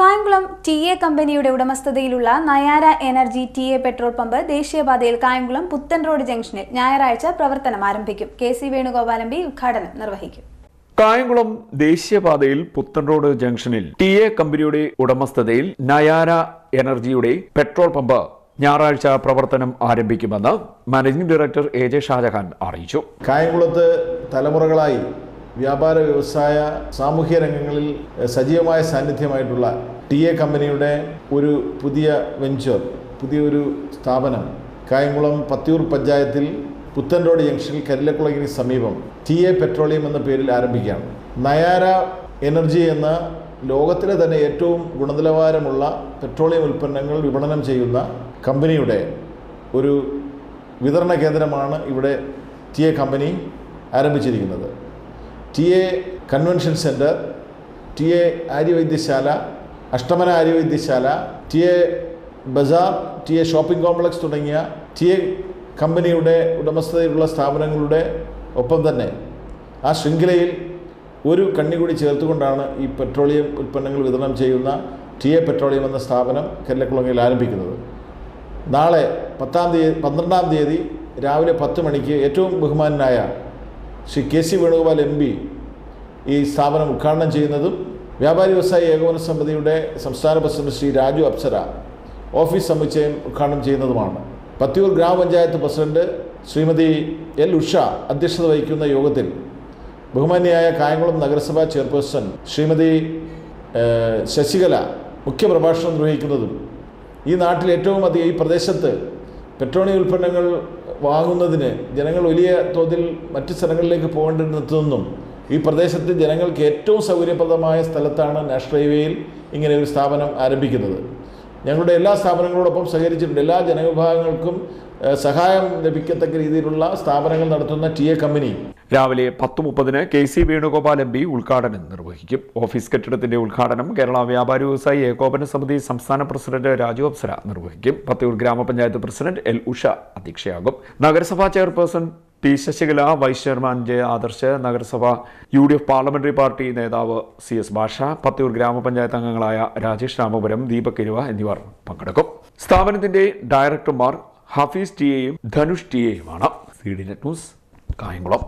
Kayamkulam T A കമ്പനിയുടെ ഉടമസ്ഥതയിലുള്ള Nayara energy T A petrol pump ദേശീയപാതയിൽ കായംകുളം പുത്തൻ റോഡ് ജംഗ്ഷനിൽ ഞായറാഴ്ച പ്രവർത്തനം ആരംഭിക്കും. K C Venugopal M P ഉദ്ഘാടനം നിർവഹിക്കും. കായംകുളം ദേശീയപാതയിൽ പുത്തൻ റോഡ് ജംഗ്ഷനിൽ ടി എ കമ്പനിയുടെ ഉടമസ്ഥതയിൽ നയാര എനർജിയുടെ പെട്രോൾ പമ്പ് ഞായറാഴ്ച പ്രവർത്തനം ആരംഭിക്കുമെന്ന് managing director A J Shajahan അറിയിച്ചു. കായംകുളത്ത് തലമുറകളായി വ്യാപാര വ്യവസായ സാമൂഹ്യ രംഗങ്ങളിൽ സജീവമായ സാന്നിധ്യമായിട്ടുള്ള ടി എ കമ്പനിയുടെ ഒരു പുതിയ വെഞ്ചർ പുതിയൊരു സ്ഥാപനം. കായംകുളം പത്തിയൂർ പഞ്ചായത്തിൽ പുത്തൻ റോഡ് ജംഗ്ഷനിൽ കരിലക്കുളകിന് സമീപം ടി എ പെട്രോളിയം എന്ന പേരിൽ ആരംഭിക്കുകയാണ്. നയാര എനർജി എന്ന ലോകത്തിലെ തന്നെ ഏറ്റവും ഗുണനിലവാരമുള്ള പെട്രോളിയം ഉൽപ്പന്നങ്ങൾ വിപണനം ചെയ്യുന്ന കമ്പനിയുടെ ഒരു വിതരണ കേന്ദ്രമാണ് ഇവിടെ ടി എ കമ്പനി ആരംഭിച്ചിരിക്കുന്നത്. T A convention centre T A Aryavaidyasala Ashtamana Aryavaidyasala T A Bazar T A shopping complex തുടങ്ങിയ ടി എ കമ്പനിയുടെ ഉടമസ്ഥതയിലുള്ള സ്ഥാപനങ്ങളുടെ ഒപ്പം തന്നെ ആ ശൃംഖലയിൽ ഒരു കണ്ണി കൂടി ചേർത്തുകൊണ്ടാണ് ഈ പെട്രോളിയം ഉൽപ്പന്നങ്ങൾ വിതരണം ചെയ്യുന്ന ടി എ പെട്രോളിയം എന്ന സ്ഥാപനം കല്ലക്കുളങ്ങയിൽ ആരംഭിക്കുന്നത്. നാളെ പത്താം തീയതി പന്ത്രണ്ടാം തീയതി രാവിലെ പത്ത് മണിക്ക് ഏറ്റവും ബഹുമാനായ Shri K C Venugopal M P ഈ സ്ഥാപനം ഉദ്ഘാടനം ചെയ്യുന്നതും വ്യാപാരി വ്യവസായ ഏകോപന സമിതിയുടെ സംസ്ഥാന പ്രസിഡന്റ് ശ്രീ രാജു അപ്സര ഓഫീസ് സമുച്ചയം ഉദ്ഘാടനം ചെയ്യുന്നതുമാണ്. പത്തിയൂർ ഗ്രാമപഞ്ചായത്ത് പ്രസിഡന്റ് ശ്രീമതി എൽ ഉഷ അധ്യക്ഷത വഹിക്കുന്ന യോഗത്തിൽ ബഹുമാന്യായ കായംകുളം നഗരസഭാ ചെയർപേഴ്സൺ ശ്രീമതി ശശികല മുഖ്യപ്രഭാഷണം നിർവഹിക്കുന്നതും ഈ നാട്ടിൽ ഏറ്റവും അധികം ഈ പ്രദേശത്ത് പെട്രോളിയം ഉൽപ്പന്നങ്ങൾ വാങ്ങുന്നതിന് ജനങ്ങൾ വലിയ തോതിൽ മറ്റു സ്ഥലങ്ങളിലേക്ക് പോകേണ്ടിരുന്നതെന്നും ഈ പ്രദേശത്തെ ജനങ്ങൾക്ക് ഏറ്റവും സൗകര്യപ്രദമായ സ്ഥലത്താണ് നാഷണൽ ഹൈവേയിൽ ഇങ്ങനെ ഒരു സ്ഥാപനം ആരംഭിക്കുന്നത്. ഞങ്ങളുടെ എല്ലാ സ്ഥാപനങ്ങളോടൊപ്പം സഹകരിച്ചിട്ടുണ്ട്. എല്ലാ ജനവിഭാഗങ്ങൾക്കും സഹായം ലഭിക്കത്തക്ക രീതിയിലുള്ള സ്ഥാപനങ്ങൾ നടത്തുന്ന ടി എ കമ്പനി. രാവിലെ പത്ത് മുപ്പതിന് K C Venugopal M P ഉദ്ഘാടനം നിർവഹിക്കും. ഓഫീസ് കെട്ടിടത്തിന്റെ ഉദ്ഘാടനം കേരള വ്യാപാരി വ്യവസായി ഏകോപന സമിതി സംസ്ഥാന പ്രസിഡന്റ് രാജു അപ്സര നിർവഹിക്കും. പത്തിയൂർ ഗ്രാമപഞ്ചായത്ത് പ്രസിഡന്റ് എൽ ഉഷ അധ്യക്ഷയാകും. നഗരസഭാ chairperson T Sasikala vice chairman J Adarsh നഗരസഭ U D F parliamentary party നേതാവ് സി എസ് ഭാഷ പത്തിയൂർ ഗ്രാമപഞ്ചായത്ത് അംഗങ്ങളായ രാജേഷ് രാമപുരം ദീപക് ഇരുവ എന്നിവർ പങ്കെടുക്കും. സ്ഥാപനത്തിന്റെ ഡയറക്ടർമാർ ഹഫീസ് ടി എയും Dhanush T എയുമാണ്. C D net news Kayamkulam.